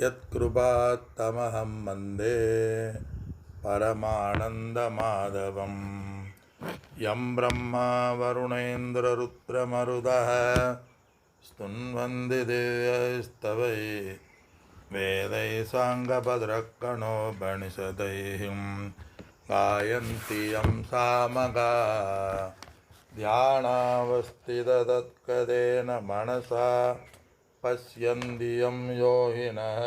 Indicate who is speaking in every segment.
Speaker 1: यत्कृपात्तमहं वन्दे परमानन्दमाधवं यं ब्रह्मा वरुणेन्द्ररुद्रमरुदः स्तुन्वन्ति देवैस्तवै वेदैः साङ्गभद्रकणो बणिषदैः गायन्ति यं सामगा ध्यानावस्थिततत्कदेन मनसा पश्यन्ति यं योगिनः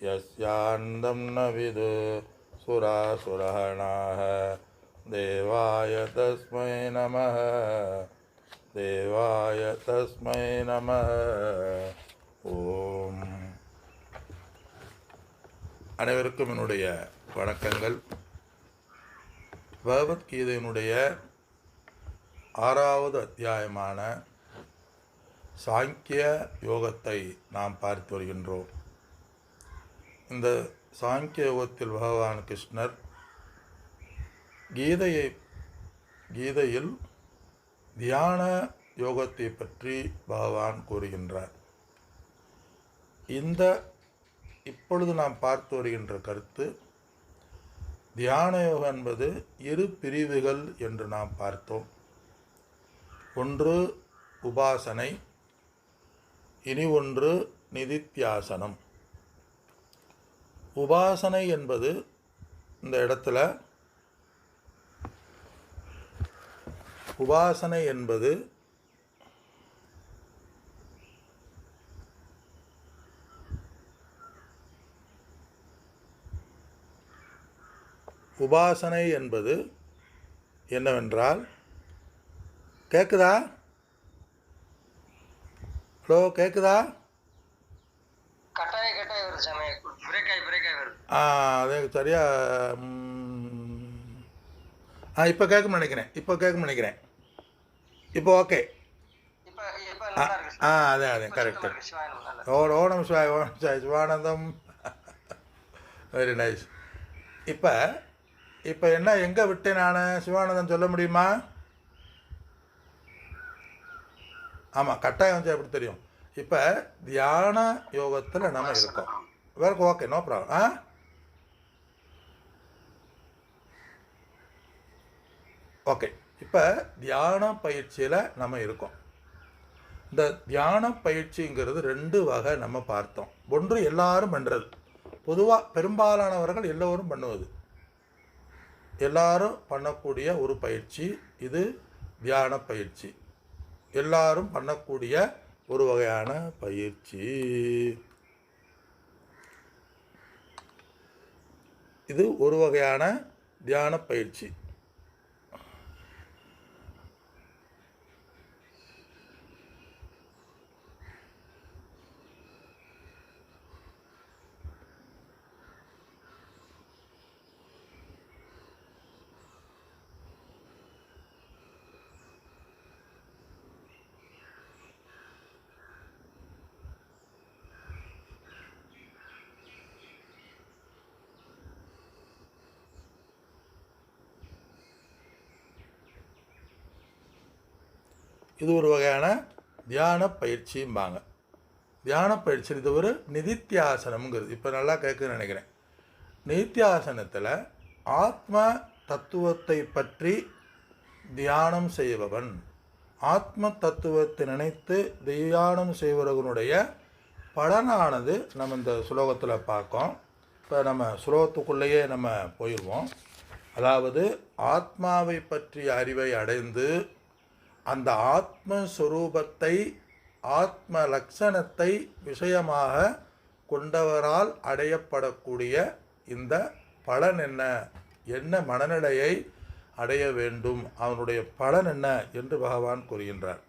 Speaker 1: यस्यान्दं न विदु सुरासुरहणाः देवाय तस्मै नमः देवाय तस्मै नमः ஓம் அனைவருக்கும் என்னுடைய வணக்கங்கள் பகவத்கீதையினுடைய ஆறாவது அத்தியாயமான சாங்கிய யோகத்தை நாம் பார்த்து வருகின்றோம். இந்த சாங்கிய யோகத்தில் பகவான் கிருஷ்ணர் கீதையை கீதையில் தியான யோகத்தை பற்றி பகவான் கூறுகின்றார். இந்த இப்பொழுது நாம் பார்த்து வருகின்ற கருத்து தியான யோகம் என்பது இரு பிரிவுகள் என்று நாம் பார்த்தோம். ஒன்று உபாசனை இனி ஒன்று நிதித்தியாசனம். உபாசனை என்பது இந்த இடத்துல உபாசனை என்பது உபாசனை என்பது என்னவென்றால் கேட்குதா ஹலோ கேட்குதா
Speaker 2: கட்டாய கட்டாய வருது சாமி. பிரேக் ஆகி பிரேக் ஆகி வருது.
Speaker 1: ஆ அது சரியா ஆ இப்போ கேட்கும்னு நினைக்கிறேன். இப்போ கேட்கும்னு நினைக்கிறேன். இப்போ ஓகே. ஆ அதே அதே கரெக்ட் ஓ ஓணம் சிவாய் ஓணம் சிவாய் சிவானந்தம். வெரி நைஸ் இப்போ இப்போ என்ன எங்கே விட்டேன் நான்? சிவானந்தம் சொல்ல முடியுமா? ஆமாம் கட்டாயம் வந்து எப்படி தெரியும்? இப்போ தியான யோகத்தில் நம்ம இருக்கோம். வேற ஓகே நோ ப்ராப்ளம் ஆ? ஓகே இப்போ தியான பயிற்சியில் நம்ம இருக்கோம். இந்த தியான பயிற்சிங்கிறது ரெண்டு வகை நம்ம பார்த்தோம். ஒன்று எல்லாரும் பண்ணுறது பொதுவாக பெரும்பாலானவர்கள் எல்லோரும் பண்ணுவது. எல்லாரும் பண்ணக்கூடிய ஒரு பயிற்சி இது தியான பயிற்சி. எல்லாரும் பண்ணக்கூடிய ஒரு வகையான பயிற்சி. இது ஒரு வகையான தியான பயிற்சி. இது ஒரு வகையான தியான பயிற்சிம்பாங்க. தியான பயிற்சி இது ஒரு நிதித்தியாசனம்ங்கிறது. இப்போ நல்லா கேட்குன்னு நினைக்கிறேன். நிதித்தியாசனத்தில் ஆத்ம தத்துவத்தை பற்றி தியானம் செய்பவன் ஆத்ம தத்துவத்தை நினைத்து தியானம் செய்பவர்களுடைய பலனானது நம்ம இந்த சுலோகத்தில் பார்க்கோம் இப்போ நம்ம சுலோகத்துக்குள்ளேயே நம்ம போயிடுவோம் அதாவது ஆத்மாவை பற்றிய அறிவை அடைந்து அந்த ஆத்மஸ்வரூபத்தை ஆத்ம லக்ஷணத்தை விஷயமாக கொண்டவரால் அடையப்படக்கூடிய இந்த பலன் என்ன? என்ன மனநிலையை அடைய வேண்டும்? அவனுடைய பலன் என்ன? என்று பகவான் கூறுகின்றார்.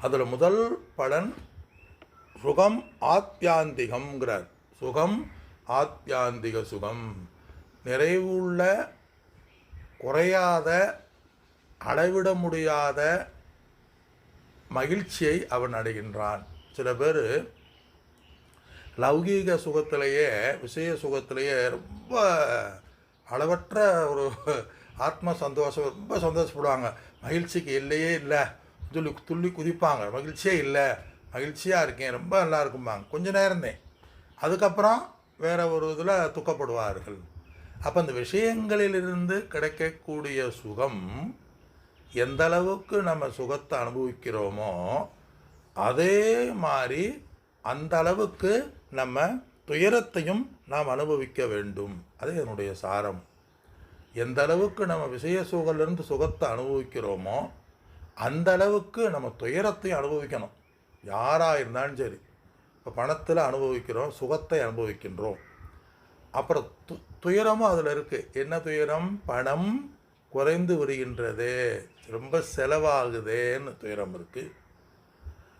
Speaker 1: அதில் முதல் பலன் சுகம் ஆத்தியாந்திகம்ங்கிறார் சுகம் ஆத்தியாந்திக சுகம். நிறைவுள்ள குறையாத அளவிட முடியாத மகிழ்ச்சியை அவன் அடைகின்றான். சில பேர் லௌகீக சுகத்திலேயே விஷய சுகத்திலேயே ரொம்ப அளவற்ற ஒரு ஆத்ம சந்தோஷம் ரொம்ப சந்தோஷப்படுவாங்க. மகிழ்ச்சிக்கு இல்லையே இல்லை. துள்ளி துள்ளி குதிப்பாங்க. மகிழ்ச்சியே இல்லை. மகிழ்ச்சியாக இருக்கேன். ரொம்ப நல்லா இருக்கும்பாங்க. கொஞ்ச நேரந்தே அதுக்கப்புறம் வேற ஒரு இதில் துக்கப்படுவார்கள். அப்போ அந்த விஷயங்களிலிருந்து கிடைக்கக்கூடிய சுகம் எந்த அளவுக்கு நம்ம சுகத்தை அனுபவிக்கிறோமோ அதே மாதிரி அந்த அளவுக்கு நம்ம துயரத்தையும் நாம் அனுபவிக்க வேண்டும். அது என்னுடைய சாரம். எந்த அளவுக்கு நம்ம விஷய சுகலிருந்து சுகத்தை அனுபவிக்கிறோமோ அந்த அளவுக்கு நம்ம துயரத்தையும் அனுபவிக்கணும். யாராக இருந்தாலும் சரி. இப்போ பணத்தில் அனுபவிக்கிறோம் சுகத்தை அனுபவிக்கின்றோம். அப்புறம் து துயரமும் அதில் இருக்குது என்ன துயரம்? பணம் குறைந்து வருகின்றது ரொம்ப செலவாகுதேன்னு துயரம் இருக்குது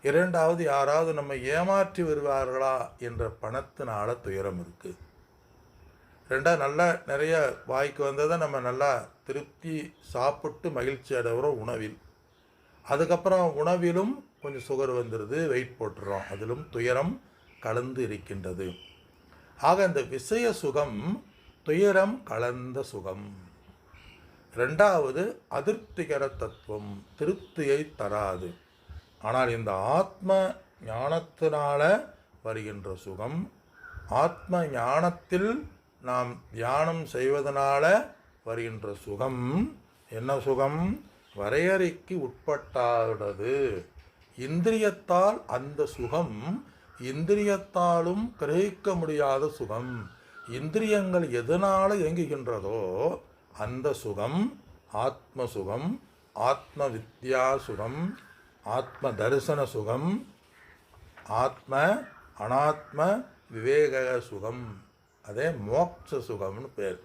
Speaker 1: இரண்டாவது யாராவது நம்ம ஏமாற்றி வருவார்களா என்ற பணத்தினால துயரம் இருக்குது ரெண்டாவது நல்லா நிறைய வாய்க்கு வந்ததை நம்ம நல்லா திருப்தி சாப்பிட்டு மகிழ்ச்சி அடைகிறோம் உணவில். அதுக்கப்புறம் உணவிலும் கொஞ்சம் சுகர் வந்துடுது வெயிட் போட்டுறோம். அதிலும் துயரம் கலந்து இருக்கின்றது. ஆக இந்த விஷய சுகம் துயரம் கலந்த சுகம். ரெண்டாவது அதிருப்திகர தத்துவம் திருப்தியை தராது. ஆனால் இந்த ஆத்ம ஞானத்தினால வருகின்ற சுகம் ஆத்ம ஞானத்தில் நாம் தியானம் செய்வதனால வருகின்ற சுகம் என்ன சுகம்? வரையறைக்கு உட்பட்டாடது இந்திரியத்தால் அந்த சுகம் இந்திரியத்தாலும் கிரகிக்க முடியாத சுகம். இந்திரியங்கள் எதனால் இயங்குகின்றதோ அந்த சுகம் ஆத்ம சுகம் ஆத்ம வித்யா சுகம் ஆத்ம தரிசன சுகம் ஆத்ம அனாத்ம விவேக சுகம் அதே மோட்ச சுகம்னு பேர்.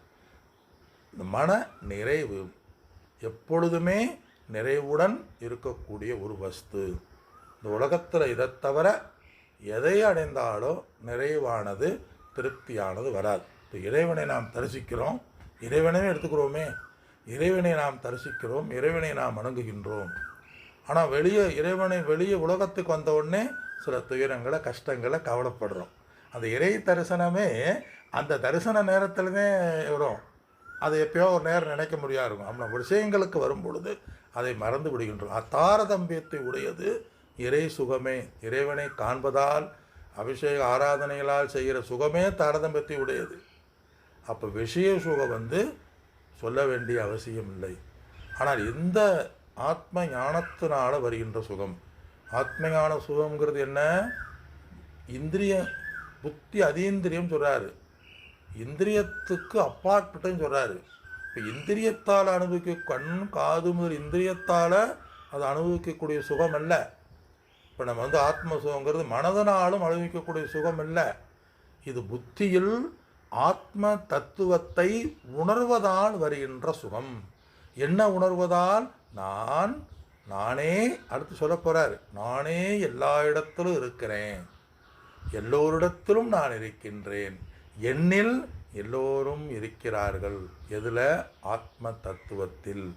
Speaker 1: இந்த மன நிறைவு எப்பொழுதுமே நிறைவுடன் இருக்கக்கூடிய ஒரு வஸ்து. இந்த உலகத்தில் இதை தவிர எதை அடைந்தாலோ நிறைவானது திருப்தியானது வராது. இப்போ இறைவனை நாம் தரிசிக்கிறோம் இறைவனவே எடுத்துக்கிறோமே. இறைவனை நாம் தரிசிக்கிறோம் இறைவனை நாம் அணுகுகின்றோம் ஆனால் வெளியே இறைவனை வெளியே உலகத்துக்கு வந்த உடனே சில துயரங்களை கஷ்டங்களை கவலைப்படுறோம். அந்த இறை தரிசனமே அந்த தரிசன நேரத்தில் தான் வரும். அது எப்பயோ ஒரு நேரம் நினைக்க முடியாது இருக்கும். நம்ம விஷயங்களுக்கு வரும் பொழுது அதை மறந்து விடுகின்றோம். அத்தாரதம்பியத்தை உடையது இறை சுகமே. இறைவனை காண்பதால் அபிஷேக ஆராதனைகளால் செய்கிற சுகமே தாரதம்பியத்தை உடையது. அப்போ விஷய சுகம் வந்து சொல்ல வேண்டிய அவசியம் இல்லை ஆனால் இந்த ஆத்ம ஞானத்தினால் வருகின்ற சுகம். ஆத்ம ஞான சுகம்ங்கிறது என்ன? இந்திரிய புத்தி அதீந்திரியம் சொல்கிறாரு இந்திரியத்துக்கு அப்பாற்பட்டும் சொல்கிறாரு இப்போ இந்திரியத்தால் அனுபவிக்க கண் காது முதல் இந்திரியத்தால் அது அனுபவிக்கக்கூடிய சுகம் அல்ல. இப்போ நம்ம வந்து ஆத்ம சுகங்கிறது மனதனாலும் அனுபவிக்கக்கூடிய சுகம் இல்லை இது புத்தியில் ஆத்ம தத்துவத்தை உணர்வதால் வருகின்ற சுகம். என்ன உணர்வதால்? நான் நானே அடுத்து சொல்ல போகிறார் நானே எல்லா இடத்திலும் இருக்கிறேன். எல்லோரிடத்திலும் நான் இருக்கின்றேன். என்னில் எல்லோரும் இருக்கிறார்கள். எதில்? ஆத்ம தத்துவத்தில்.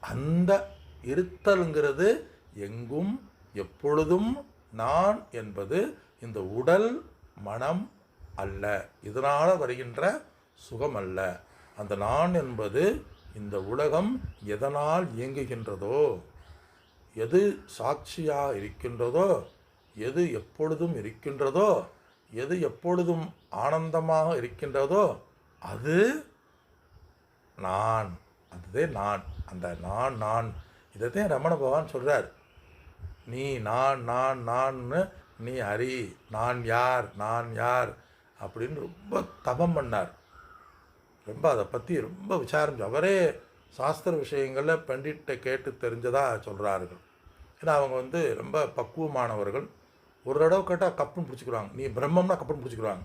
Speaker 1: அந்த இருத்தலுங்கிறது எங்கும் எப்பொழுதும் நான் என்பது இந்த உடல் மனம் அல்ல. இதனால் வருகின்ற சுகம் அல்ல அந்த நான் என்பது இந்த உலகம் எதனால் இயங்குகின்றதோ எது சாட்சியாக இருக்கின்றதோ எது எப்பொழுதும் இருக்கின்றதோ எது எப்பொழுதும் ஆனந்தமாக இருக்கின்றதோ அது நான். அதுவே நான். அந்த நான் நான். இதைத்தான் ரமண பகவான் சொல்கிறார் நீ நான் நான் நான்னு நீ அறி. நான் யார்? நான் யார்? அப்படின்னு ரொம்ப தபம் பண்ணார். ரொம்ப அதை பற்றி ரொம்ப விசாரிச்சு அவரே சாஸ்திர விஷயங்களில் பண்டிட்ட கேட்டு தெரிஞ்சதாக சொல்கிறார்கள் ஏன்னா அவங்க வந்து ரொம்ப பக்குவமானவர்கள். ஒரு தடவை கேட்டால் கப்புன்னு பிடிச்சிக்கிறாங்க நீ பிரம்மம்னா கப்புன்னு பிடிச்சிக்கிறாங்க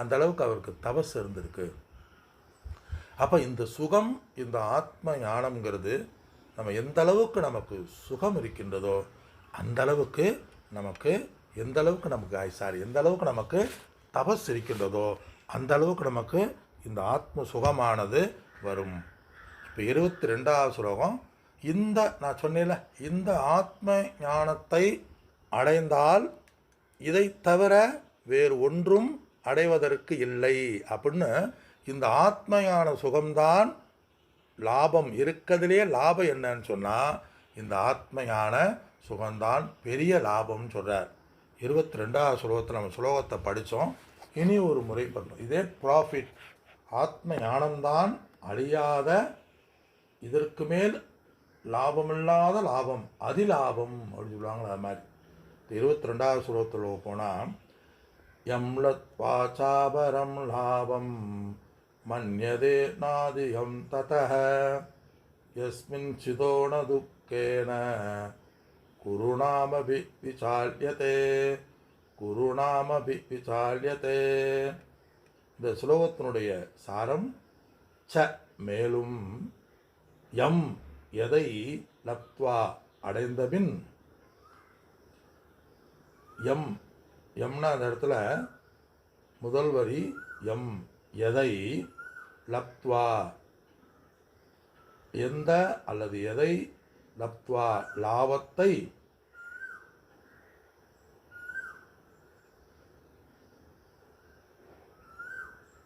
Speaker 1: அந்த அளவுக்கு அவருக்கு தபஸ் இருந்திருக்கு. அப்போ இந்த சுகம் இந்த ஆத்ம ஞானம்ங்கிறது நம்ம எந்த அளவுக்கு நமக்கு சுகம் இருக்கின்றதோ அந்த அளவுக்கு நமக்கு எந்த அளவுக்கு நமக்கு சாரி எந்த அளவுக்கு நமக்கு தபஸ் இருக்கின்றதோ அந்த அளவுக்கு நமக்கு இந்த ஆத்ம சுகமானது வரும். இப்போ இருபத்தி ரெண்டாவது ஸ்லோகம் இந்த நான் சொன்னேன்ல இந்த ஆத்ம ஞானத்தை அடைந்தால் இதை தவிர வேறு ஒன்றும் அடைவதற்கு இல்லை அப்படின்னு இந்த ஆத்ம ஞான சுகம்தான் லாபம் இருக்கிறதுலே லாபம் என்னன்னு சொன்னால் இந்த ஆத்ம ஞான சுகம்தான் பெரிய லாபம்னு சொல்கிறார் இருபத்தி ரெண்டாவது ஸ்லோகத்தில் நம்ம ஸ்லோகத்தை படித்தோம் இனி ஒரு முறை பண்ணுறோம் இதே ப்ராஃபிட் ஆத்ம ஞானம்தான் அழியாத இதற்கு மேல் லாபமில்லாத லாபம் அதிலாபம் அப்படின்னு சொல்லுவாங்களா அது மாதிரி. இருபத்தி ரெண்டாவது ஸ்லோகத்தில் போனால் எம்லத் வாசாபரம் லாபம் மன்யதே நாதியம் ததக எஸ்மின் சிதோண துக்கேன குருநாமபி விசால்யதே. இந்த ஸ்லோகத்தினுடைய சாரம் ச மேலும் எம் எதை லப்த்வா அடைந்தபின் எம் எம்னா அந்த இடத்துல முதல் வரி எம் எதை லப்த்வா எந்த அல்லது எதை லப்த்வா லாபத்தை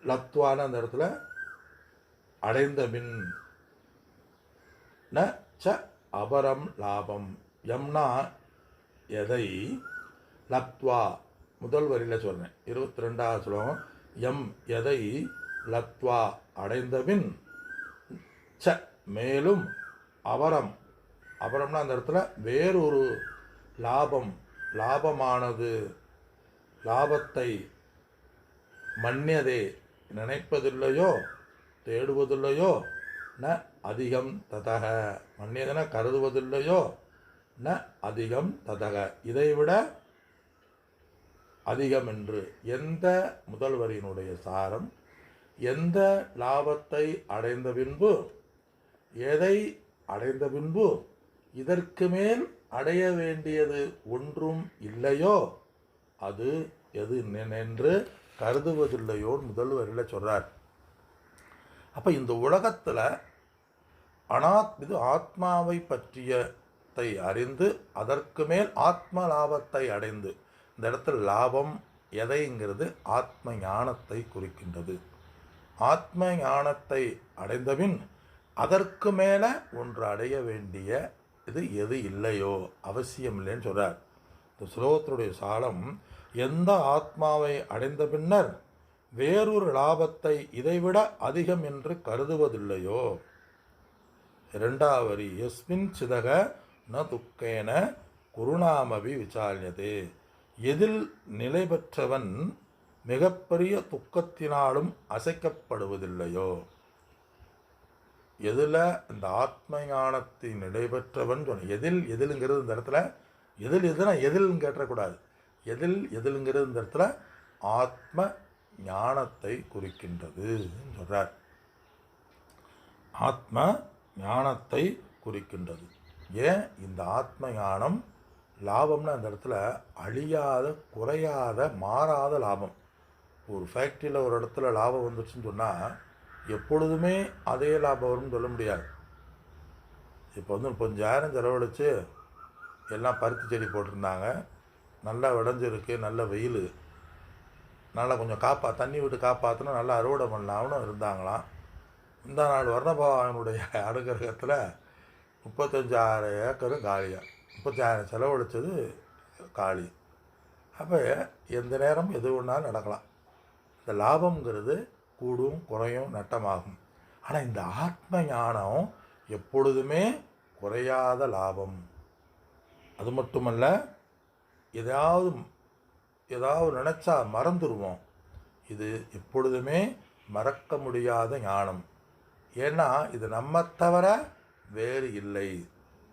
Speaker 1: லத்வான அந்த இடத்துல அடைந்த பின் ந ச அபரம் லாபம். எம்னா எதை? லப்த்வா முதல் வரியில் சொல்கிறேன் இருபத்தி ரெண்டாவது ஸ்லோகம் எம் எதை? லத்வா. அடைந்தபின் ச. மேலும் அபரம். அபரம்னா அந்த இடத்துல வேறொரு லாபம். லாபமானது. லாபத்தை மன்னியதே. நினைப்பதில்லையோ? தேடுவதில்லையோ? ந அதிகம் ததக. மன்னியதன கருதுவதில்லையோ? ந அதிகம் ததக. இதைவிட அதிகம் என்று எந்த முதல்வரினுடைய சாரம்? எந்த லாபத்தை அடைந்த பின்பு? எதை அடைந்த பின்பு? இதற்கு மேல் அடைய வேண்டியது ஒன்றும் இல்லையோ? அது எது என்று கருதுவதில்லையோர் முதல்வரையில் சொல்கிறார் அப்போ இந்த உலகத்தில் அனாத் இது ஆத்மாவை பற்றியத்தை அறிந்து அதற்கு மேல் ஆத்ம லாபத்தை அடைந்து இந்த இடத்துல லாபம் எதைங்கிறது ஆத்ம ஞானத்தை குறிக்கின்றது. ஆத்ம ஞானத்தை அடைந்தபின் அதற்கு மேலே ஒன்று அடைய வேண்டிய இது எது இல்லையோ அவசியம் இல்லைன்னு சொல்கிறார் இந்த ஸ்லோகத்தினுடைய சாலம் எந்த ஆத்மாவை அடைந்த பின்னர் வேறொரு லாபத்தை இதைவிட அதிகம் என்று கருதுவதில்லையோ? இரண்டாவது வரி எஸ்மின் சிதக ந துக்கேன குருணாமபி விசாரியதே எதில் நிலை பெற்றவன் மிகப்பெரிய துக்கத்தினாலும் அசைக்கப்படுவதில்லையோ? எதில் இந்த ஆத்ம ஞானத்தை நிலை பெற்றவன் சொன்ன எதில் எதிலுங்கிறது இந்த இடத்துல எதில் எதுனா எதில்னு கேட்டக்கூடாது எதில் எதிலுங்கிறது இந்த இடத்துல ஆத்ம ஞானத்தை குறிக்கின்றது சொல்கிறார் ஆத்ம ஞானத்தை குறிக்கின்றது. ஏன் இந்த ஆத்ம ஞானம் லாபம்னு அந்த இடத்துல அழியாத குறையாத மாறாத லாபம். ஒரு ஃபேக்ட்ரியில் ஒரு இடத்துல லாபம் வந்துருச்சுன்னு சொன்னால் எப்பொழுதுமே அதே லாபம் வரும்னு சொல்ல முடியாது. இப்போ வந்து கொஞ்சாயிரம் செலவழித்து எல்லாம் பருத்தி செடி போட்டிருந்தாங்க. நல்லா விளைஞ்சிருக்கு நல்ல வெயில். நல்லா கொஞ்சம் காப்பா தண்ணி விட்டு காப்பாற்றணும் நல்லா அறுவடை பண்ணலாம்னு இருந்தாங்களாம். இந்த நாள் வர்ணபவானுடைய அனுகிரகத்தில் முப்பத்தஞ்சாயிரம் ஏக்கர் காலியாக முப்பத்தாயிரம் செலவழித்தது காலி. அப்போ எந்த நேரம் எது ஒன்றாலும் நடக்கலாம். இந்த லாபம்ங்கிறது கூடும் குறையும் நட்டமாகும். ஆனால் இந்த ஆத்ம ஞானம் எப்பொழுதுமே குறையாத லாபம். அது மட்டுமல்ல எதாவது ஏதாவது நினச்சா மறந்துடுவோம் இது எப்பொழுதுமே மறக்க முடியாத ஞானம். ஏன்னா இது நம்ம தவிர வேறு இல்லை.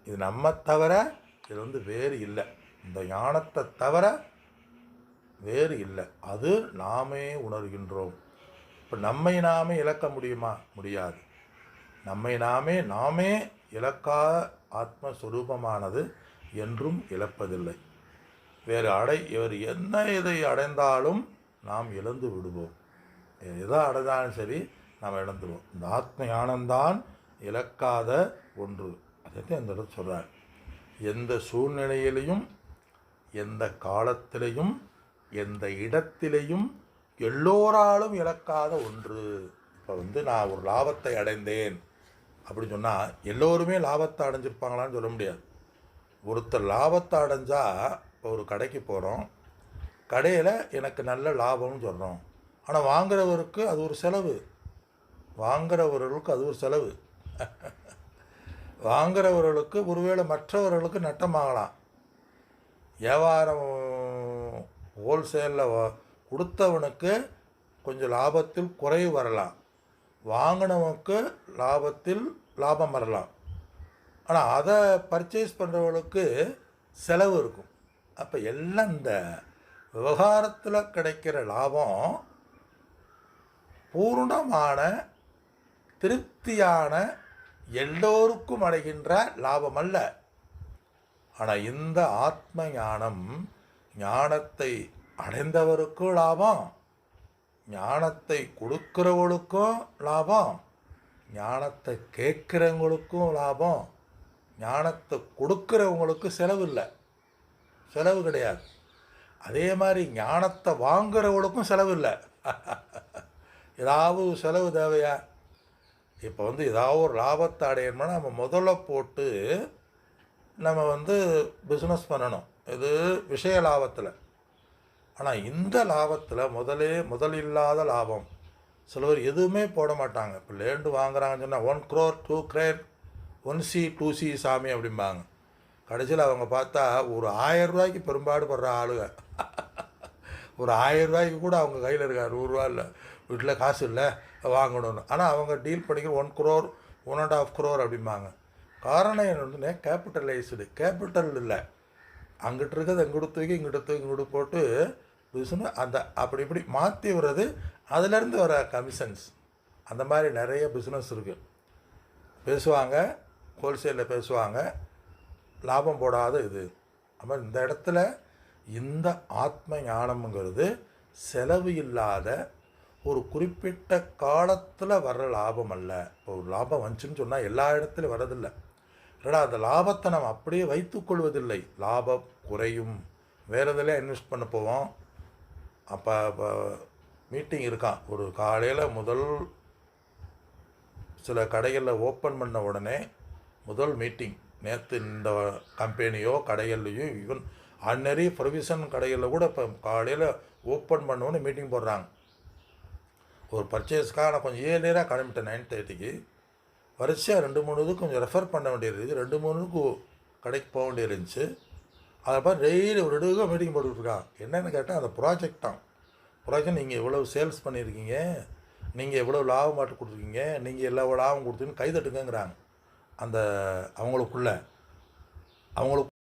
Speaker 1: இது நம்ம தவிர இது வந்து வேறு இல்லை. இந்த ஞானத்தை தவிர வேறு இல்லை. அது நாமே உணர்கின்றோம். இப்போ நம்மை நாமே இழக்க முடியுமா? முடியாது. நம்மை நாமே நாமே இழக்கா ஆத்மஸ்வரூபமானது என்றும் இழப்பதில்லை. வேறு அடை இவர் என்ன இதை அடைந்தாலும் நாம் இழந்து விடுவோம். எதை அடைந்தாலும் சரி நாம் இழந்துடுவோம் இந்த ஆத்ம ஞானம்தான் இழக்காத ஒன்று. அதைத்தான் இந்த இடத்துல சொல்கிறார் எந்த சூழ்நிலையிலையும் எந்த காலத்திலையும் எந்த இடத்திலையும் எல்லோராலும் இழக்காத ஒன்று. இப்போ வந்து நான் ஒரு லாபத்தை அடைந்தேன் அப்படின்னு சொன்னால் எல்லோருமே லாபத்தை அடைஞ்சிருப்பாங்களான்னு சொல்ல முடியாது. ஒருத்தர் லாபத்தை அடைஞ்சால் ஒரு கடைக்கு போகிறோம் கடையில் எனக்கு நல்ல லாபம்னு சொல்கிறோம் ஆனால் வாங்குறவருக்கு அது ஒரு செலவு. வாங்குறவர்களுக்கு அது ஒரு செலவு. வாங்குறவர்களுக்கு ஒருவேளை மற்றவர்களுக்கு நட்டமாகலாம். வியாபாரம் ஹோல்சேலில் கொடுத்தவனுக்கு கொஞ்சம் லாபத்தில் குறைவு வரலாம். வாங்கினவனுக்கு லாபத்தில் லாபம் வரலாம். ஆனால் அதை பர்ச்சேஸ் பண்ணுறவங்களுக்கு செலவு இருக்கும். அப்போ எல்லாம் இந்த விவகாரத்தில் கிடைக்கிற லாபம் பூர்ணமான திருப்தியான எல்லோருக்கும் அடைகின்ற லாபம் அல்ல ஆனால் இந்த ஆத்ம ஞானம் ஞானத்தை அடைந்தவருக்கும் லாபம் ஞானத்தை கொடுக்கிறவங்களுக்கும் லாபம் ஞானத்தை கேட்குறவங்களுக்கும் லாபம் ஞானத்தை கொடுக்குறவங்களுக்கு செலவு இல்லை. செலவு கிடையாது. அதே மாதிரி ஞானத்தை வாங்குறவங்களுக்கும் செலவு இல்லை. ஏதாவது செலவு தேவையா? இப்போ வந்து ஏதாவது ஒரு லாபத்தை அடையணும்னா நம்ம முதல்ல போட்டு நம்ம வந்து பிஸ்னஸ் பண்ணணும். இது விஷய லாபத்தில். ஆனால் இந்த லாபத்தில் முதலே முதல் இல்லாத லாபம். சிலவர் எதுவுமே போட மாட்டாங்க. இப்போ லேண்டு வாங்குறாங்கன்னு சொன்னால் one crore two crore one C two C சாமி அப்படிம்பாங்க. கடைசியில் அவங்க பார்த்தா ஒரு ஆயிரம் ரூபாய்க்கு பெரும்பாடுபடுற ஆளுங்க. ஒரு ஆயிரம் ரூபாய்க்கு கூட அவங்க கையில் இருக்கா நூறுரூவா இல்லை வீட்டில் காசு இல்லை வாங்கணும்னு. ஆனால் அவங்க டீல் பண்ணிக்கிற one crore one and half crore அப்படிம்பாங்க. காரணம் என்னன்னு கேபிட்டலைஸ்டு கேபிட்டல் இல்லை. அங்கிட்டு இருக்கிறது இங்கிட்டு தூக்கி இங்கிட்டு தூக்கி இங்கிட்டு போட்டு பிஸ்னஸ் அந்த அப்படி இப்படி மாற்றி விடுறது. அதுலேருந்து வர கமிஷன்ஸ் அந்த மாதிரி நிறைய பிஸ்னஸ் இருக்குது பேசுவாங்க ஹோல்சேலில் பேசுவாங்க. லாபம் போடாத இது. அப்போ இந்த இடத்துல இந்த ஆத்ம ஞானம்ங்கிறது செலவு இல்லாத ஒரு குறிப்பிட்ட காலத்தில் வர்ற லாபம் அல்ல. இப்போ ஒரு லாபம் வந்துச்சுன்னு சொன்னால் எல்லா இடத்துலையும் வரதில்லை இல்லைடா அந்த லாபத்தை நம்ம அப்படியே வைத்துக்கொள்வதில்லை லாபம் குறையும். வேறு இதில் இன்வெஸ்ட் பண்ண போவோம்? அப்போ இப்போ மீட்டிங் இருக்கான். ஒரு காலையில் முதல் சில கடைகளில் ஓப்பன் பண்ண உடனே முதல் மீட்டிங். நேற்று இந்த கம்பெனியோ கடைகள்லையோ ஈவன் ஆர்டினரி ப்ரொவிஷன் கடைகளில் கூட இப்போ காலையில் ஓப்பன் பண்ணோன்னு மீட்டிங் போடுறாங்க. ஒரு பர்ச்சேஸ்க்காக நான் கொஞ்சம் ஏர்லியராக கிளம்பிட்டேன் நைன் தேர்ட்டிக்கு வரிசையாக ரெண்டு மூணு இது கொஞ்சம் ரெஃபர் பண்ண வேண்டியிருந்துச்சு. ரெண்டு மூணுக்கு கடைக்கு போக வேண்டியது இருந்துச்சு அதை பார்த்து டெய்லி ஒரு ரெண்டு மீட்டிங் போட்டுட்ருக்கான் என்னென்னு கேட்டால் அந்த ப்ராஜெக்ட் தான். ப்ராஜெக்ட் நீங்கள் எவ்வளோ சேல்ஸ் பண்ணியிருக்கீங்க? நீங்கள் எவ்வளோ லாபம் மாட்டு கொடுத்துருக்கீங்க? நீங்கள் எல்லா லாபம் கொடுத்துன்னு கைதட்டுங்கிறாங்க அந்த அவங்களுக்குள்ள அவங்களுக்கு